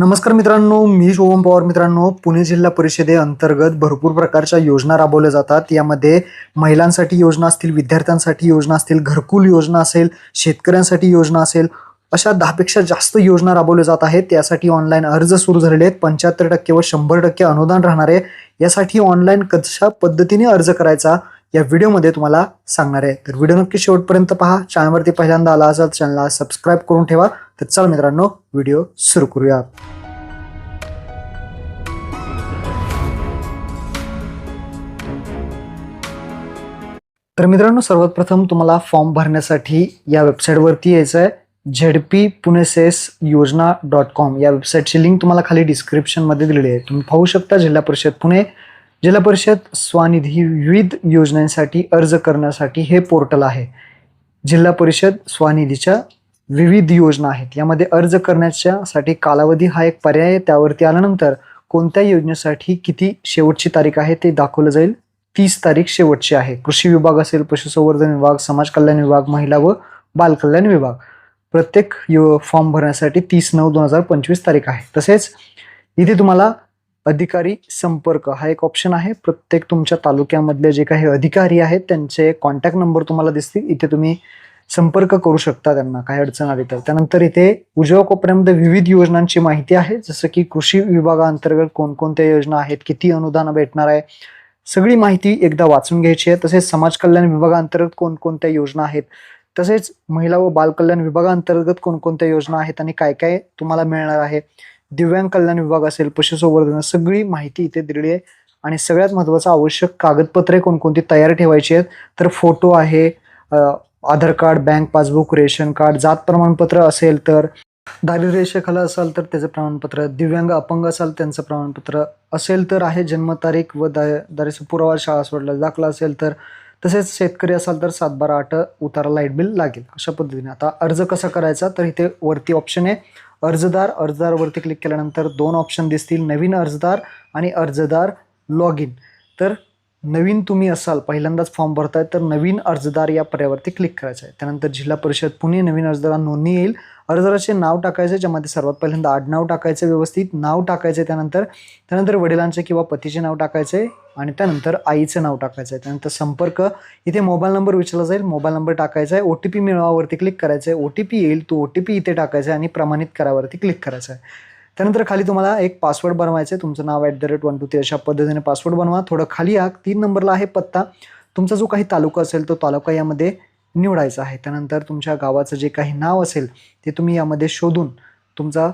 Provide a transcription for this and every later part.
नमस्कार मित्रांनो मी शोभम पवार मित्रांनो. पुणे जिल्हा परिषदे अंतर्गत भरपूर प्रकारच्या योजना राबवल्या जातात. यामध्ये महिलांसाठी योजना असतील विद्यार्थ्यांसाठी योजना असतील घरकुल योजना असेल शेतकऱ्यांसाठी योजना असेल अशा दहापेक्षा जास्त योजना राबवल्या जात आहेत. त्यासाठी ऑनलाईन अर्ज सुरू झालेले आहेत. पंच्याहत्तर टक्के व शंभर टक्के अनुदान राहणार आहे. यासाठी ऑनलाईन कशा पद्धतीने अर्ज करायचा? या व्हिडिओमध्ये तुम्हाला सांगणार आहे. तर व्हिडिओ नक्की शेवटपर्यंत पहा. चॅनलवरती पहिल्यांदा आला असाल चॅनलला सबस्क्राईब करून ठेवा. तर चल मित्रांनो व्हिडिओ सुरू करूया. तर मित्रांनो सर्वात प्रथम तुम्हाला फॉर्म भरण्यासाठी या वेबसाईटवरती यायचं आहे. झेडपी पुणे सेस योजना डॉट कॉम. या वेबसाईटची लिंक तुम्हाला खाली डिस्क्रिप्शनमध्ये दिलेली आहे. तुम्ही पाहू शकता जिल्हा परिषद पुणे. जिल्हा परिषद स्वनिधी विविध योजनांसाठी अर्ज करण्यासाठी हे पोर्टल आहे. जिल्हा परिषद स्वनिधीच्या विविध योजना आहेत. यामध्ये अर्ज करण्याच्यासाठी कालावधी हा एक पर्याय आहे. त्यावरती आल्यानंतर कोणत्या योजनेसाठी किती शेवटची तारीख आहे ते दाखवलं जाईल. तीस तारीख शेवटची आहे. कृषी विभाग असेल पशुसंवर्धन विभाग समाज कल्याण विभाग महिला व बालकल्याण विभाग. प्रत्येक यो फॉर्म भरण्यासाठी तीस नऊ दोन हजार पंचवीस तारीख आहे. तसेच इथे तुम्हाला अधिकारी संपर्क हा एक ऑप्शन आहे. प्रत्येक तुमच्या तालुक्यामधले जे काही अधिकारी आहेत त्यांचे कॉन्टॅक्ट नंबर तुम्हाला दिसतील. इथे तुम्ही संपर्क करू शकता त्यांना काही अडचण आली तर. त्यानंतर इथे उजव्या कोपऱ्यामध्ये विविध योजनांची माहिती आहे. जसं की कृषी विभागाअंतर्गत कोणकोणत्या योजना आहेत किती अनुदान भेटणार आहे सगळी माहिती एकदा वाचून घ्यायची आहे. तसेच समाज कल्याण विभागाअंतर्गत कोणकोणत्या योजना आहेत तसेच महिला व बालकल्याण विभागाअंतर्गत कोणकोणत्या योजना आहेत आणि काय काय तुम्हाला मिळणार आहे दिव्यांग कल्याण विभाग असेल पशुसंवर्धन सगळी माहिती इथे दिलेली आहे. आणि सगळ्यात महत्त्वाचं आवश्यक कागदपत्रे कोणकोणती तयार ठेवायची आहेत तर फोटो आहे Aadhaar card bank passbook ration card जात प्रमाणपत्र असेल तर दारिद्र्यरेषेखाला असाल तर त्याचं प्रमाणपत्र दिव्यांग अपंग असाल त्यांचं प्रमाणपत्र असेल तर आहे जन्मतारीख व दा दारिद्र्य पुरावा शाळा सोडला दाखला असेल तर तसेच शेतकरी असाल तर सातबारा आठ उतारा लाइट बिल लागेल. अशा पद्धतीने आता अर्ज कसा करायचा? तर इथे वरती ऑप्शन आहे. अर्जदार अर्जदारवरती क्लिक केल्यानंतर दोन ऑप्शन दिसतील. नवीन अर्जदार आणि अर्जदार लॉग इन तर नवीन तुम्ही असाल पहिल्यांदाच फॉर्म भरताय तर नवीन अर्जदार या पर्यावरती क्लिक करायचं आहे. त्यानंतर जिल्हा परिषद पुणे नवीन अर्जदारा नोंदणी येईल. अर्जदाराचे नाव टाकायचे ज्यामध्ये सर्वात पहिल्यांदा आडनाव टाकायचं व्यवस्थित. नाव टाकायचं त्यानंतर त्यानंतर वडिलांचे किंवा पतीचे नाव टाकायचे आणि त्यानंतर आईचं नाव टाकायचं आहे. त्यानंतर संपर्क इथे मोबाईल नंबर विचारला जाईल. मोबाईल नंबर टाकायचा आहे. ओ टी पी मिळवावरती क्लिक करायचं आहे. ओ टी पी येईल तो ओ टी पी इथे टाकायचा आहे आणि प्रमाणित करावरती क्लिक करायचं आहे. त्यानंतर खाली तुम्हाला एक पासवर्ड बनवायचं आहे तुमचं नाव at the rate one two three अशा पद्धतीने पासवर्ड बनवा. थोडं खाली या. तीन नंबरला आहे पत्ता. तुमचा जो काही तालुका असेल तो तालुका यामध्ये निवडायचा आहे. त्यानंतर तुमच्या गावाचं जे काही नाव असेल ते तुम्ही यामध्ये शोधून तुमचा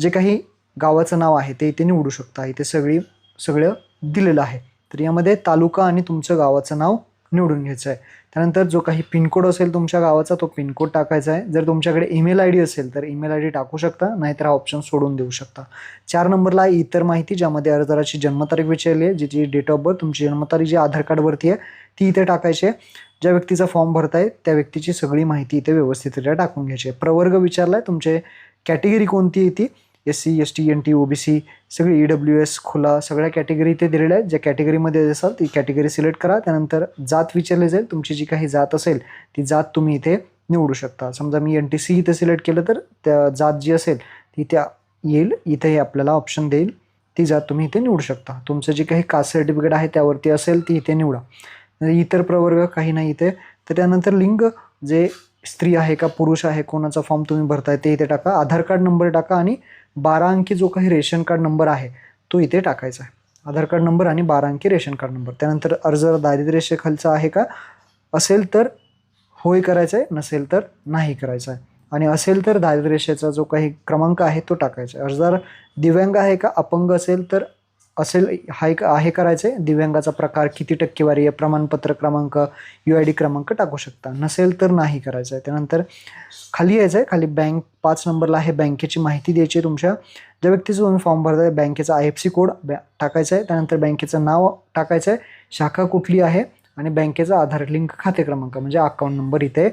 जे काही गावाचं नाव आहे ते इथे निवडू शकता. इथे सगळी सगळं दिलेलं आहे. तर यामध्ये तालुका आणि तुमचं गावाचं नाव निवडून घ्यायचं आहे. त्यानंतर जो काही पिनकोड असेल तुमच्या गावाचा तो पिनकोड टाकायचा आहे. जर तुमच्याकडे ईमेल आय डी असेल तर ईमेल आय डी टाकू शकता नाहीतर हा ऑप्शन सोडून देऊ शकता. चार नंबरला आहे इतर माहिती ज्यामध्ये अर्जदाराची जन्मतारीख विचारली आहे जी डेट ऑफ बर्थ तुमची जन्मतारीख जी आधार कार्डवरती आहे ती इथे टाकायची आहे. ज्या व्यक्तीचा फॉर्म भरताय त्या व्यक्तीची सगळी माहिती इथे व्यवस्थितरित्या टाकून घ्यायची आहे. प्रवर्ग विचारलाय तुमचे कॅटेगरी कोणती आहे ती? S C S T N T O B C सगळी ई डब्ल्यू एस खुला सगळ्या कॅटेगरी इथे दिलेल्या आहेत. ज्या कॅटेगरीमध्ये असाल ती कॅटेगरी सिलेक्ट करा. त्यानंतर जात विचारली जाईल. तुमची जी काही जात असेल ती जात तुम्ही इथे निवडू शकता. समजा मी एन टी सी इथे सिलेक्ट केलं तर त्या जात जी असेल ती त्या येईल. इथेही आपल्याला ऑप्शन देईल. ती जात तुम्ही इथे निवडू शकता. तुमचं जे काही कास्ट सर्टिफिकेट आहे त्यावरती असेल ती इथे निवडा. म्हणजे इतर प्रवर्ग काही नाही इथे. तर त्यानंतर लिंग जे स्त्री आहे का पुरुष आहे कोणाचा फॉर्म तुम्ही भरताय ते इथे टाका. आधार कार्ड नंबर टाका आणि बारा अंकी जो काही रेशन कार्ड नंबर आहे तो इथे टाकायचा आहे. आधार कार्ड नंबर आणि बारा अंकी रेशन कार्ड नंबर. त्यानंतर अर्ज दारिद्र्यरेषेखालचा आहे का? असेल तर होय करायचं आहे नसेल तर नाही करायचं आहे आणि असेल तर दारिद्र्यरेषेचा जो काही क्रमांक आहे तो टाकायचा आहे. अर्जदार दिव्यांग आहे का? अपंग असेल तर असेल हाय आहे करायचं आहे दिव्यांगाचा प्रकार किती टक्केवारी आहे प्रमाणपत्र क्रमांक यू आय डी क्रमांक टाकू शकता. नसेल तर नाही करायचं आहे त्यानंतर खाली यायचं आहे खाली बँक पाच नंबरला आहे बँकेची माहिती द्यायची आहे तुमच्या. ज्या व्यक्तीचं तुम्ही फॉर्म भरताय बँकेचा आय एफ सी कोड बॅ टाकायचा आहे त्यानंतर बँकेचं नाव टाकायचं आहे शाखा कुठली आहे आणि बँकेचा आधार लिंक खाते क्रमांक म्हणजे अकाउंट नंबर इथे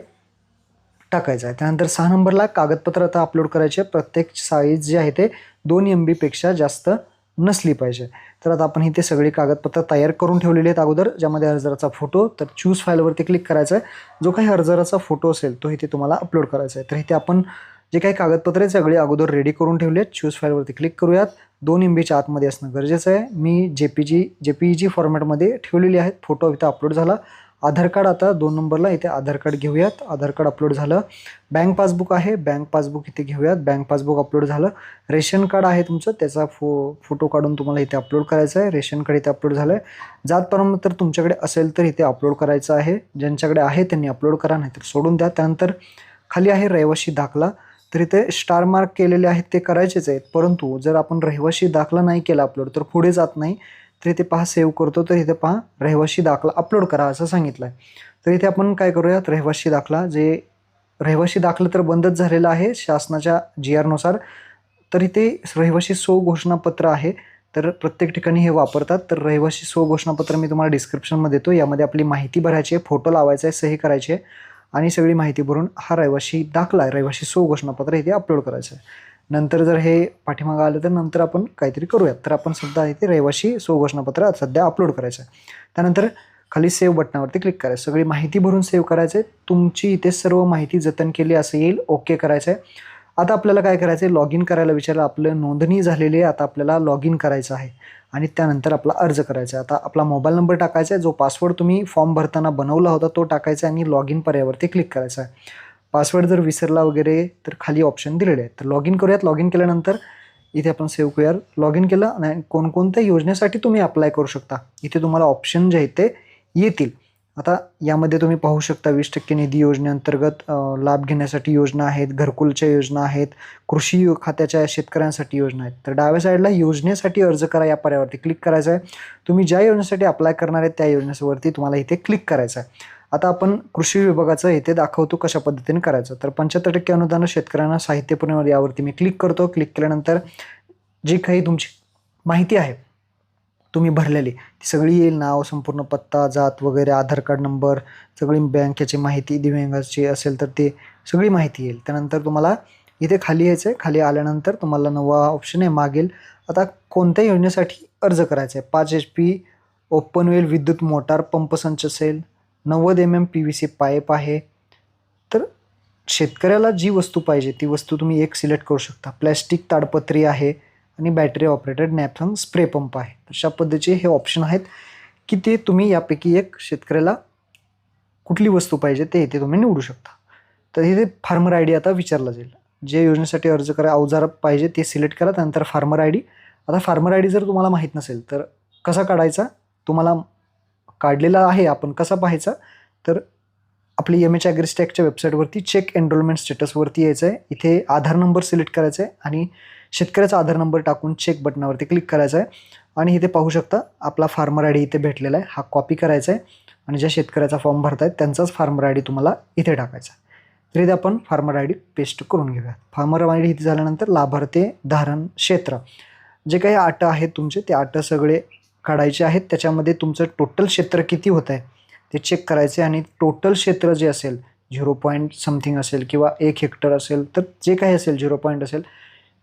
टाकायचा आहे त्यानंतर सहा नंबरला कागदपत्र आता अपलोड करायचे. आहे. प्रत्येक साईज जे आहे ते दोन एम बीपेक्षा जास्त नसली पाहिजे. तर आता आपण इथे सगळी कागदपत्र तयार करून ठेवलेली आहेत अगोदर ज्यामध्ये अर्जदाराचा फोटो तर चूज फाईलवरती क्लिक करायचा आहे. जो काही अर्जदाराचा फोटो असेल तो इथे तुम्हाला अपलोड करायचा आहे. तर इथे आपण जे काही कागदपत्रे सगळी अगोदर रेडी करून ठेवले आहेत. चूज फाईलवरती क्लिक करूयात. दोन एम बीच्या आतमध्ये असणं गरजेचं आहे. मी J P G J P G फॉर्मॅटमध्ये ठेवलेली आहेत. फोटो इथं अपलोड झाला. आधार कार्ड आता दोन नंबरला इथे आधार कार्ड घेऊयात. आधार कार्ड अपलोड झालं. बँक पासबुक आहे. बँक पासबुक इथे घेऊयात. बँक पासबुक अपलोड झालं. रेशन कार्ड आहे तुमचं. त्याचा फो फोटो काढून तुम्हाला इथे अपलोड करायचा आहे. रेशन कार्ड इथे अपलोड झालं आहे जात प्रमाणपत्र तुमच्याकडे असेल तर इथे अपलोड करायचं आहे. ज्यांच्याकडे आहे त्यांनी अपलोड करा नाहीतर सोडून द्या. त्यानंतर खाली आहे रहिवाशी दाखला. तर इथे स्टार मार्क केलेले आहेत ते करायचेच आहेत. परंतु जर आपण रहिवाशी दाखला नाही केला अपलोड तर पुढे जात नाही. तर इथे पहा सेव्ह करतो. तर इथे पहा रहिवाशी दाखला अपलोड करा असं सांगितलं आहे तर इथे आपण काय करूयात? रहिवाशी दाखला जे रहिवाशी दाखलं तर बंदच झालेलं आहे शासनाच्या जी आरनुसार तर इथे रहिवाशी सो घोषणापत्र आहे. तर प्रत्येक ठिकाणी हे वापरतात. तर रहिवाशी सो घोषणापत्र मी तुम्हाला डिस्क्रिप्शनमध्ये देतो. यामध्ये आपली माहिती भरायची आहे फोटो लावायचा आहे सही करायची आहे. आणि सगळी माहिती भरून हा रहिवाशी दाखला आहे रहिवाशी सो घोषणापत्र इथे अपलोड करायचं आहे. नंतर जर हे पाठीमागं आलं तर नंतर आपण काहीतरी करूयात. तर आपण सध्या इथे रहिवाशी सुघोषणापत्र सध्या अपलोड करायचं आहे. त्यानंतर खाली सेव्ह बटनावरती क्लिक करायचं. सगळी माहिती भरून सेव्ह करायचं आहे. तुमची इथे सर्व माहिती जतन केली असं येईल ओके करायचं आहे. आता आपल्याला काय करायचं आहे? लॉग इन करायला विचारलं. आपलं नोंदणी झालेली आहे. आता आपल्याला लॉग इन करायचं आहे. आणि त्यानंतर आपला अर्ज करायचा आहे. आता आपला मोबाईल नंबर टाकायचा आहे. जो पासवर्ड तुम्ही फॉर्म भरताना बनवला होता तो टाकायचा आहे आणि लॉग इन पर्यावरती क्लिक करायचा आहे. पासवर्ड जर विसरला वगैरे तर खाली ऑप्शन दिलेले आहेत. तर लॉग इन करूयात. लॉग इन केल्यानंतर इथे आपण सेव्ह करूया लॉग इन केलं आणि कोणकोणत्या योजनेसाठी तुम्ही अप्लाय करू शकता. इथे तुम्हाला ऑप्शन जे आहेत ते येतील. आता यामध्ये तुम्ही पाहू शकता वीस टक्के निधी योजनेअंतर्गत लाभ घेण्यासाठी योजना आहेत घरकुलच्या योजना आहेत कृषी खात्याच्या शेतकऱ्यांसाठी योजना आहेत. तर डाव्या साईडला योजनेसाठी अर्ज करा या पर्यावरती क्लिक करायचं आहे तुम्ही ज्या योजनेसाठी अप्लाय करणार आहेत त्या योजनेवरती तुम्हाला इथे क्लिक करायचं आहे आता आपण कृषी विभागाचं इथे दाखवतो कशा पद्धतीने करायचं. तर पंच्याहत्तर टक्के अनुदान शेतकऱ्यांना साहित्य पुरवणार यावरती मी क्लिक करतो. क्लिक केल्यानंतर जी काही तुमची माहिती आहे तुम्ही भरलेली ती सगळी येईल. नाव संपूर्ण पत्ता जात वगैरे आधार कार्ड नंबर सगळी बँकेची माहिती दिव्यांगाची असेल तर ते सगळी माहिती येईल. त्यानंतर तुम्हाला इथे खाली यायचं आहे खाली आल्यानंतर तुम्हाला नवा ऑप्शन आहे मागेल. आता कोणत्या योजनेसाठी अर्ज करायचा आहे पाच एच पी ओपन वेल विद्युत मोटार पंप संच असेल नव्वद M M P V C pipe आहे. तर शेतकऱ्याला जी वस्तू पाहिजे ती वस्तू तुम्ही एक सिलेक्ट करू शकता. प्लॅस्टिक ताडपत्री आहे आणि बॅटरी ऑपरेटेड नॅपथन स्प्रे पंप आहे. अशा पद्धतीचे हे ऑप्शन आहेत की ते तुम्ही यापैकी एक शेतकऱ्याला कुठली वस्तू पाहिजे ते इथे तुम्ही निवडू शकता. तर इथे फार्मर आय डी आता विचारला जाईल. जे योजनेसाठी अर्ज करा अवजार पाहिजे ते सिलेक्ट करा त्यानंतर फार्मर आय डी. आता फार्मर आय डी जर तुम्हाला माहीत नसेल तर कसा काढायचा? तुम्हाला काढलेला आहे आपण कसा पाहायचा? तर आपली एम एच ॲग्रिस्टॅकच्या वेबसाईटवरती चेक एनरोलमेंट स्टेटसवरती यायचं आहे. इथे आधार नंबर सिलेक्ट करायचा आहे आणि शेतकऱ्याचा आधार नंबर टाकून चेक बटनावरती क्लिक करायचा आहे. आणि इथे पाहू शकता आपला फार्मर आय डी इथे भेटलेला आहे. हा कॉपी करायचा आहे आणि ज्या शेतकऱ्याचा फॉर्म भरतायत त्यांचाच फार्मर आय डी तुम्हाला इथे टाकायचा आहे. तर इथे आपण फार्मर आय डी पेस्ट करून घेऊयात. फार्मर आय डी इथे झाल्यानंतर? लाभार्थी धारण क्षेत्र. जे काही आटं आहेत तुमचे ते आटं सगळे काढायचे आहेत त्याच्यामध्ये तुमचं टोटल क्षेत्र किती होत आहे ते चेक करायचे आणि टोटल क्षेत्र जे असेल झिरो पॉईंट समथिंग असेल किंवा एक हेक्टर असेल तर जे काही असेल झिरो पॉईंट असेल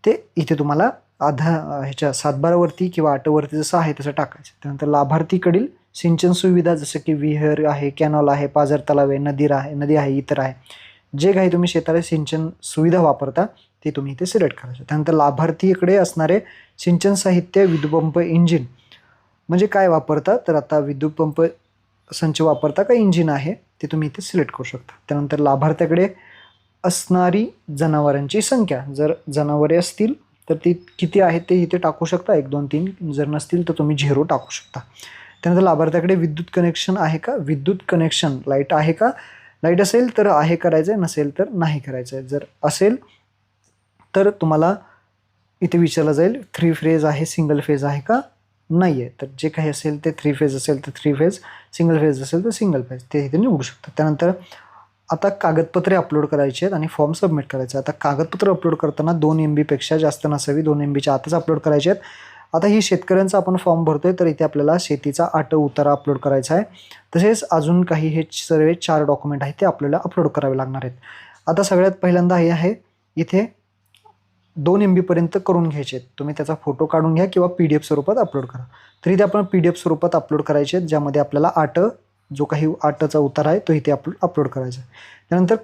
ते इथे तुम्हाला आधा ह्याच्या सातबारावरती किंवा आठवरती जसं आहे तसं टाकायचं. त्यानंतर लाभार्थीकडील सिंचन सुविधा जसं की विहीर आहे कॅनॉल आहे पाझर तलाव आहे नदी आहे नदी आहे इतर आहे जे काही तुम्ही शेताला सिंचन सुविधा वापरता ते तुम्ही इथे सिलेक्ट करायचं. त्यानंतर लाभार्थीकडे असणारे सिंचन साहित्य विद्युतपंप इंजिन म्हणजे काय वापरता? तर आता विद्युत पंप संच वापरता का इंजिन आहे? ते तुम्ही इथे सिलेक्ट करू शकता. त्यानंतर लाभार्थ्याकडे असणारी जनावरांची संख्या. जर जनावरे असतील तर ती किती आहेत ते इथे टाकू शकता. एक दोन तीन. जर नसतील तर तुम्ही झिरो टाकू शकता. त्यानंतर लाभार्थ्याकडे विद्युत कनेक्शन आहे का? विद्युत कनेक्शन लाइट आहे का? लाइट असेल तर आहे करायचं आहे नसेल तर नाही करायचं आहे जर असेल तर तुम्हाला इथे विचारलं जाईल थ्री फेज आहे सिंगल फेज आहे का? नाही आहे तर जे काही असेल ते थ्री फेज असेल तर थ्री फेज सिंगल फेज असेल तर सिंगल फेज ते इथे निवडू शकतात. त्यानंतर आता कागदपत्रे अपलोड करायची आहेत आणि फॉर्म सबमिट करायचे आता कागदपत्र अपलोड करताना दोन एम बीपेक्षा जास्त नसावी. दोन एम बीच्या आतच अपलोड करायचे आहेत. आता ही शेतकऱ्यांचा आपण फॉर्म भरतोय तर इथे आपल्याला शेतीचा आट उतारा अपलोड करायचा आहे. तसेच अजून काही हे सर्व चार डॉक्युमेंट आहेत ते आपल्याला अपलोड करावे लागणार आहेत. आता सगळ्यात पहिल्यांदा हे आहे इथे दोन एम बीपर्यंत करून घ्यायचे. आहेत तुम्ही त्याचा फोटो काढून घ्या किंवा पी डी एफ स्वरूपात अपलोड करा. तरी ते आपण पी डी एफ स्वरूपात अपलोड करायचे आहेत ज्यामध्ये आपल्याला आट जो काही आटचा उतार आहे तो इथे अपलो अपलोड करायचा आहे. त्यानंतर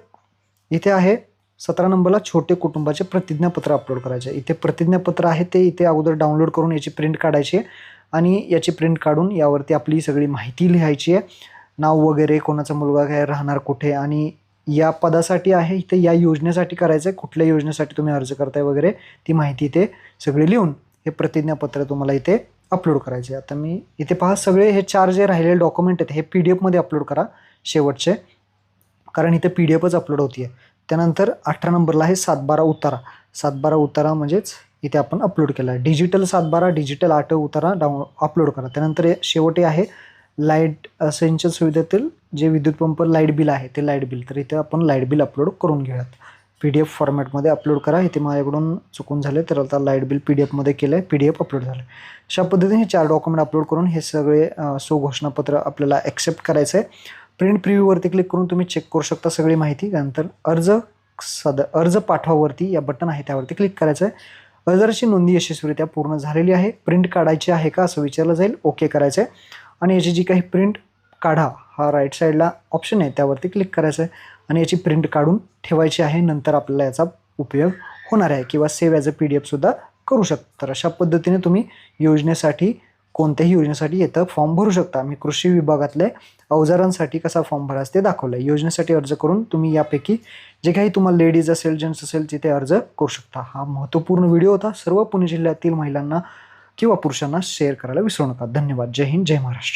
इथे आहे सतरा नंबरला छोटे कुटुंबाचे प्रतिज्ञापत्र अपलोड करायचे आहे. इथे प्रतिज्ञापत्र आहे ते इथे अगोदर डाउनलोड करून याची प्रिंट काढायची आहे. आणि याची प्रिंट काढून यावरती आपली सगळी माहिती लिहायची आहे. नाव वगैरे कोणाचा मुलगा काय राहणार कुठे आणि या पदासाठी आहे इथे या योजनेसाठी करायचं आहे कुठल्या योजनेसाठी तुम्ही अर्ज करताय वगैरे ती माहिती इथे सगळी लिहून हे प्रतिज्ञापत्र तुम्हाला इथे अपलोड करायचे आता मी इथे पहा सगळे हे चार जे राहिलेले डॉक्युमेंट आहेत हे पी डी एफमध्ये अपलोड करा शेवटचे कारण इथे पी डी एफच अपलोड होती त्यानंतर अठरा नंबरला आहे सातबारा उतारा. सातबारा उतारा म्हणजेच इथे आपण अपलोड केला आहे डिजिटल सातबारा डिजिटल आठ उतारा डाऊन अपलोड करा. त्यानंतर हे शेवटी आहे लाइट सिंचन सुविधेतील जे विद्युत पंप लाइट बिल आहे ते लाइट बिल. तर इथे आपण लाइट बिल अपलोड करून घेऊयात. पी डी एफ फॉर्मॅटमध्ये अपलोड करा. इथे माझ्याकडून चुकून झाले तर आता लाइट बिल पी डी एफमध्ये केलं आहे पी डी एफ अपलोड झालं अशा पद्धतीने हे चार डॉक्युमेंट अपलोड करून हे सगळे सो सुघोषणापत्र आपल्याला ॲक्सेप्ट करायचं आहे प्रिंट प्रिव्ह्यूवरती क्लिक करून तुम्ही चेक करू शकता सगळी माहिती. त्यानंतर अर्ज सद अर्ज पाठवावरती या बटन आहे त्यावरती क्लिक करायचं आहे अर्जाची नोंदणी यशस्वीरित्या पूर्ण झालेली आहे. प्रिंट काढायची आहे का असं विचारलं जाईल. ओके करायचं आहे आणि याची जी काही प्रिंट काढा हा राईट साईडला ऑप्शन आहे त्यावरती क्लिक करायचं आहे आणि याची प्रिंट काढून ठेवायची आहे नंतर आपल्याला याचा उपयोग होणार आहे. किंवा save as a P D एफसुद्धा करू शकता. तर अशा पद्धतीने तुम्ही योजनेसाठी कोणत्याही योजनेसाठी येतं फॉर्म भरू शकता. मी कृषी विभागातले अवजारांसाठी कसा फॉर्म भरायचं ते दाखवलं आहे योजनेसाठी अर्ज करून तुम्ही यापैकी जे काही तुम्हाला लेडीज असेल जेंट्स असेल तिथे अर्ज करू शकता. हा महत्त्वपूर्ण व्हिडिओ होता. सर्व पुणे जिल्ह्यातील महिलांना किंवा पुरुषांना शेअर करायला विसरू नका. धन्यवाद. जय हिंद. जय महाराष्ट्र.